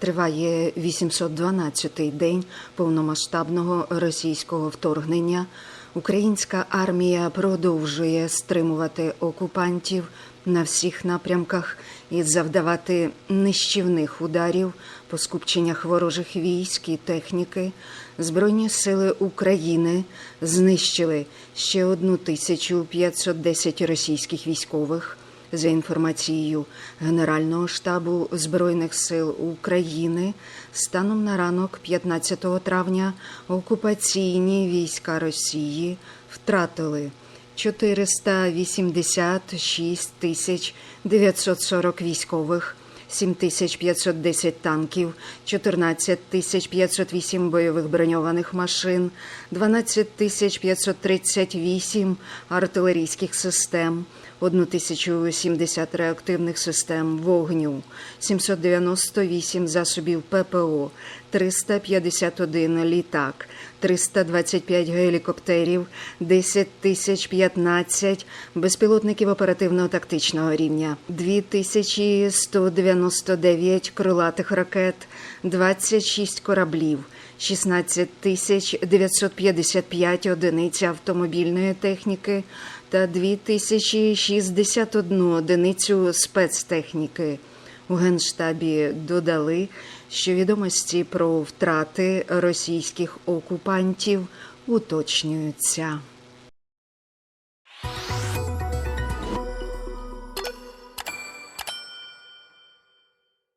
Триває 812-й день повномасштабного російського вторгнення. Українська армія продовжує стримувати окупантів на всіх напрямках і завдавати нищівних ударів по скупченнях ворожих військ і техніки. Збройні сили України знищили ще 1510 російських військових. За інформацією Генерального штабу Збройних сил України, станом на ранок 15 травня окупаційні війська Росії втратили 486 тисяч 940 військових, 7510 танків, 14 тисяч 508 бойових броньованих машин, 12 тисяч 538 артилерійських систем, 1070 реактивних систем вогню, 798 засобів ППО, 351 літак, 325 гелікоптерів, 10 тисяч 15 безпілотників оперативно-тактичного рівня, 2199 крилатих ракет, 26 кораблів, 16 тисяч 955 одиниць автомобільної техніки та 2061 одиницю спецтехніки. У Генштабі додали, що відомості про втрати російських окупантів уточнюються.